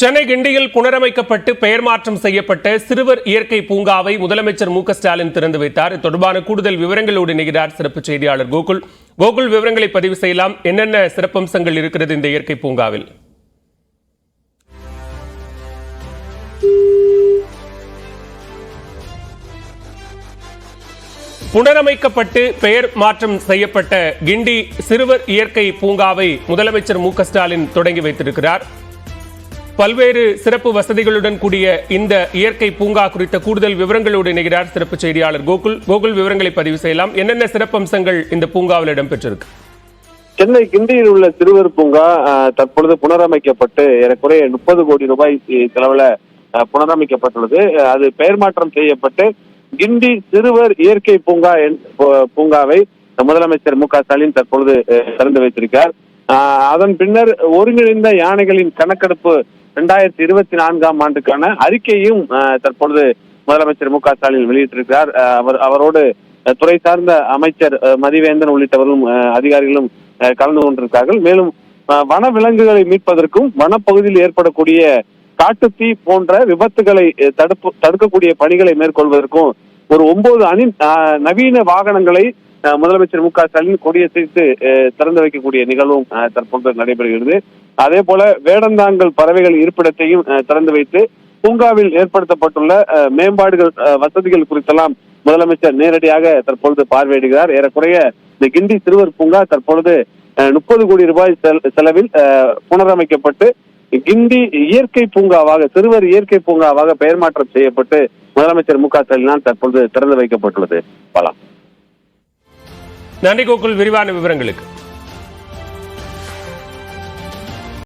சென்னை கிண்டியில் புனரமைக்கப்பட்டு பெயர் மாற்றம் செய்யப்பட்ட சிறுவர் இயற்கை பூங்காவை முதலமைச்சர் மு ஸ்டாலின் திறந்து வைத்தார். இது தொடர்பான கூடுதல் விவரங்களோடு இணைகிறார் சிறப்பு செய்தியாளர் கோகுல். கோகுல் விவரங்களை பதிவு செய்யலாம். என்னென்ன சிறப்பம்சங்கள் இருக்கிறது இந்த இயற்கை பூங்காவில்? புனரமைக்கப்பட்டு பெயர் மாற்றம் செய்யப்பட்ட கிண்டி சிறுவர் இயற்கை பூங்காவை முதலமைச்சர் மு ஸ்டாலின் தொடங்கி வைத்திருக்கிறார். பல்வேறு சிறப்பு வசதிகளுடன் கூடிய இந்த இயற்கை பூங்கா குறித்த கூடுதல் விவரங்களோடு இணைகிறார் சிறப்பு செய்தியாளர் கோகுல். கோகுல் விவரங்களை பதிவு செய்யலாம். என்னென்ன சிறப்பம்சங்கள் இந்த பூங்காவில் இடம்பெற்றிருக்கு? சென்னை கிண்டியில் உள்ள சிறுவர் பூங்கா தற்பொழுது புனரமைக்கப்பட்டு ஏறக்குறைய முப்பது கோடி ரூபாய் செலவுல அஹ், புனரமைக்கப்பட்டுள்ளது. அது பெயர் மாற்றம் செய்யப்பட்டு கிண்டி சிறுவர் இயற்கை பூங்கா என்- பூங்காவை முதலமைச்சர் மு க ஸ்டாலின் தற்பொழுது திறந்து வைத்திருக்கார். அதன் பின்னர் ஒருங்கிணைந்த யானைகளின் கணக்கெடுப்பு இரண்டாயிரத்தி இருபத்தி நான்காம் ஆண்டுக்கான அறிக்கையும் தற்பொழுது முதலமைச்சர் மு க ஸ்டாலின் வெளியிட்டிருக்கிறார். அவர் அவரோடு துறை சார்ந்த அமைச்சர் மதிவேந்தன் உள்ளிட்டவர்களும் அதிகாரிகளும் கலந்து கொண்டிருக்கிறார்கள். மேலும் வன விலங்குகளை மீட்பதற்கும் வனப்பகுதியில் ஏற்படக்கூடிய காட்டுத்தீ போன்ற விபத்துகளை தடுப்பு தடுக்கக்கூடிய பணிகளை மேற்கொள்வதற்கும் ஒரு ஒன்பது அணி நவீன வாகனங்களை முதலமைச்சர் மு க ஸ்டாலின் கொடியசைத்து திறந்து வைக்கக்கூடிய நிகழ்வும் தற்போது நடைபெறுகிறது. அதே போல வேடந்தாங்கல் பறவைகள் இருப்பிடத்தையும் திறந்து வைத்து பூங்காவில் ஏற்படுத்தப்பட்டுள்ள மேம்பாடுகள் வசதிகள் குறித்தெல்லாம் முதலமைச்சர் நேரடியாக தற்பொழுது பார்வையிடுகிறார். ஏறக்குறைய இந்த கிண்டி சிறுவர் பூங்கா தற்பொழுது முப்பது கோடி ரூபாய் செலவில் அஹ், புனரமைக்கப்பட்டு கிண்டி இயற்கை பூங்காவாக சிறுவர் இயற்கை பூங்காவாக பெயர் மாற்றம் செய்யப்பட்டு முதலமைச்சர் மு க ஸ்டாலினால் தற்பொழுது திறந்து வைக்கப்பட்டுள்ளது. பலம் நன்றி கோகுல் விரிவான விவரங்களுக்கு.